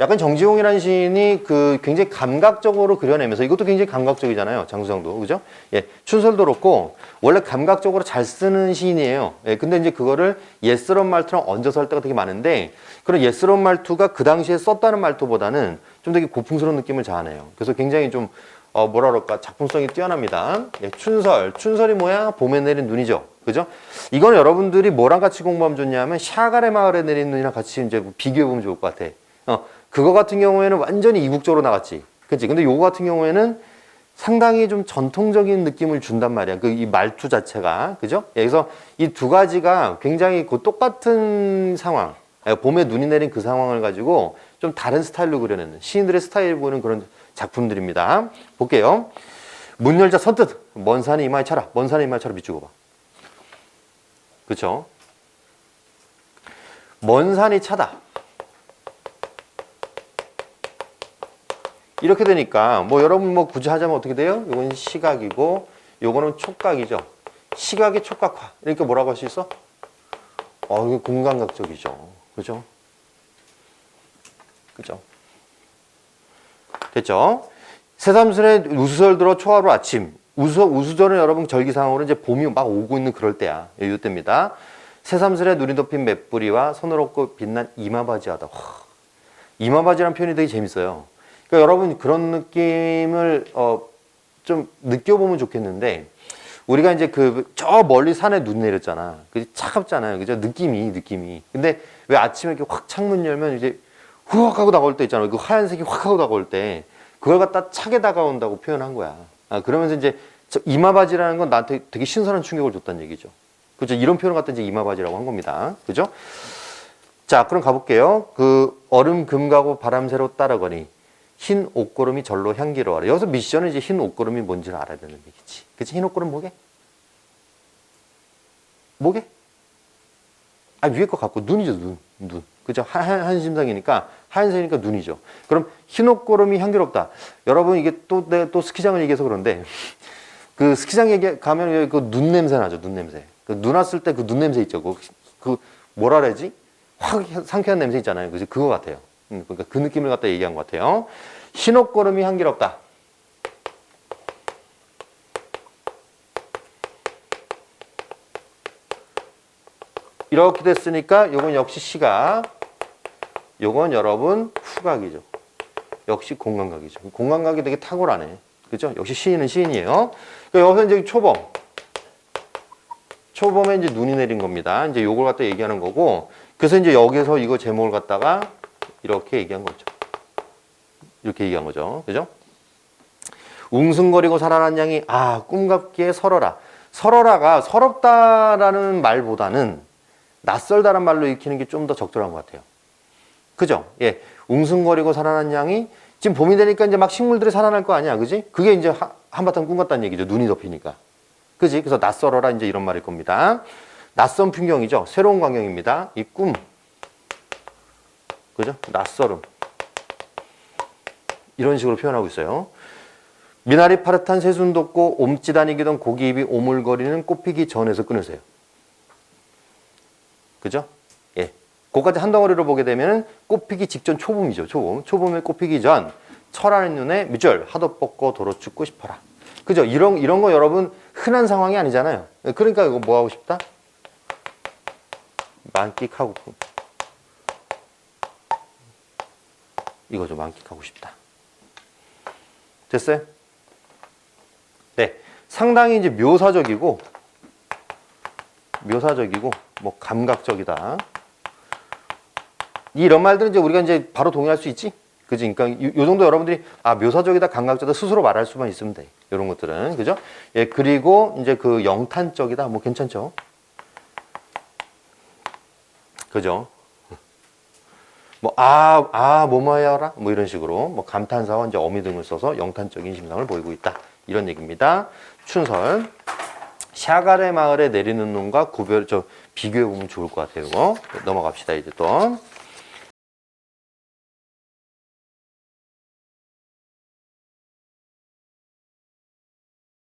약간 정지용이라는 시인이 그 굉장히 감각적으로 그려내면서 이것도 굉장히 감각적이잖아요. 장수성도. 그죠? 예. 춘설도 그렇고 원래 감각적으로 잘 쓰는 시인이에요. 예. 근데 이제 그거를 예스러운 말투랑 얹어서 할 때가 되게 많은데 그런 예스러운 말투가 그 당시에 썼다는 말투보다는 좀 되게 고풍스러운 느낌을 자아내요. 그래서 굉장히 좀 어, 뭐라 그럴까 작품성이 뛰어납니다. 예, 춘설, 춘설이 뭐야? 봄에 내린 눈이죠. 그죠? 이건 여러분들이 뭐랑 같이 공부하면 좋냐면 샤갈의 마을에 내린 눈이랑 같이 이제 비교해 보면 좋을 것 같아. 어, 그거 같은 경우에는 완전히 이국적으로 나갔지. 그치? 근데 요거 같은 경우에는 상당히 좀 전통적인 느낌을 준단 말이야. 그 이 말투 자체가. 그죠? 예, 그래서 이 두 가지가 굉장히 그 똑같은 상황. 예, 봄에 눈이 내린 그 상황을 가지고 좀 다른 스타일로 그려내는 시인들의 스타일 보는 그런 작품들입니다. 볼게요. 문 열자 선뜻 먼 산에 이마에 차라. 먼 산에 이마에 차라 비추고 봐. 그쵸? 먼 산이 차다. 이렇게 되니까 뭐 여러분 뭐 굳이 하자면 어떻게 돼요? 이건 시각이고 요거는 촉각이죠. 시각의 촉각화. 이렇게 뭐라고 할 수 있어? 어, 이게 공감각적이죠. 그죠? 그죠? 됐죠? 새삼스레 우수설 들어 초하루 아침. 우수, 우수절은 여러분 절기상으로 이제 봄이 막 오고 있는 그럴 때야. 예, 이때입니다. 새삼스레 눈이 덮인 맷뿌리와 얹고 빛난 이마바지하다. 와, 이마바지라는 표현이 되게 재밌어요. 그러니까 여러분 그런 느낌을 어, 좀 느껴보면 좋겠는데 우리가 이제 그 저 멀리 산에 눈 내렸잖아. 그 차갑잖아요. 그죠? 느낌이 느낌이. 근데 왜 아침에 이렇게 확 창문 열면 이제 후악 하고 다가올 때 있잖아요. 그 하얀색이 확 하고 다가올 때 그걸 갖다 차게 다가온다고 표현한 거야. 아, 그러면서 이제 저 이마바지라는 건 나한테 되게 신선한 충격을 줬다는 얘기죠. 그죠? 이런 표현을 갖다 이제 이마바지라고 한 겁니다. 그죠? 자, 그럼 가볼게요. 그 얼음 금가고 바람 새로 따라거니 흰 옷고름이 절로 향기로워라. 여기서 미션은 이제 흰 옷고름이 뭔지를 알아야 되는 얘기지. 그치? 흰 옷고름 뭐게? 뭐게? 아, 위에 거 갖고 눈이죠, 눈. 눈. 그죠? 하- 하- 한심상이니까 하얀색이니까 눈이죠. 그럼 흰 옷고름이 향기롭다. 여러분 이게 또 내가 또 스키장을 얘기해서 그런데 그 스키장 얘기 가면 그 눈 냄새 나죠, 눈 냄새. 그 눈 왔을 때 그 눈 냄새 있죠. 그, 그 뭐라 그러지? 확 상쾌한 냄새 있잖아요. 그죠? 그거 같아요. 음, 그러니까 그 느낌을 갖다 얘기한 것 같아요. 흰 옷고름이 향기롭다. 이렇게 됐으니까 요건 역시 시각. 요건 여러분 후각이죠. 역시 공감각이죠. 공감각이 되게 탁월하네. 그죠? 역시 시인은 시인이에요. 그러니까 여기서 이제 초범. 초범에 이제 눈이 내린 겁니다. 이제 요걸 갖다 얘기하는 거고. 그래서 이제 여기서 이거 제목을 갖다가 이렇게 얘기한 거죠. 이렇게 얘기한 거죠. 그죠? 웅승거리고 살아난 양이 아 꿈같기에 설어라. 설어라가 서럽다라는 말보다는 낯설다란 말로 익히는 게 좀 더 적절한 것 같아요. 그죠? 예. 웅승거리고 살아난 양이 지금 봄이 되니까 이제 막 식물들이 살아날 거 아니야. 그지? 그게 이제 하- 한바탕 꿈 같다는 얘기죠. 눈이 덮이니까. 그지? 그래서 낯설어라 이제 이런 말일 겁니다. 낯선 풍경이죠. 새로운 광경입니다. 이 꿈. 그죠? 낯설음. 이런 식으로 표현하고 있어요. 미나리 파릇한 새순 돋고 옴찌 다니기던 고기잎이 오물거리는 꽃피기 전에서 끊으세요. 그죠? 예. 그까지 한 덩어리로 보게 되면 꽃피기 직전 초봄이죠. 초봄. 초봄에 꽃피기 전 철하는 눈에 밑절 하도 뻗고 도로 죽고 싶어라. 그죠? 이런 이런 거 여러분 흔한 상황이 아니잖아요. 그러니까 이거 뭐 하고 싶다? 만끽하고 이거 좀 만끽하고 싶다. 됐어요? 네. 상당히 이제 묘사적이고 묘사적이고 뭐 감각적이다. 이런 말들은 이제 우리가 이제 바로 동의할 수 있지. 그지? 그러니까 요, 요 정도 여러분들이 아 묘사적이다, 감각적이다 스스로 말할 수만 있으면 돼. 이런 것들은 그죠? 예 그리고 이제 그 영탄적이다, 뭐 괜찮죠? 그죠? 뭐, 아, 아, 뭐뭐야라? 뭐 이런 식으로, 뭐, 감탄사와 이제 어미 등을 써서 영탄적인 심상을 보이고 있다. 이런 얘기입니다. 춘설. 샤갈의 마을에 내리는 눈과 구별, 저, 비교해보면 좋을 것 같아요. 이거. 넘어갑시다, 이제 또.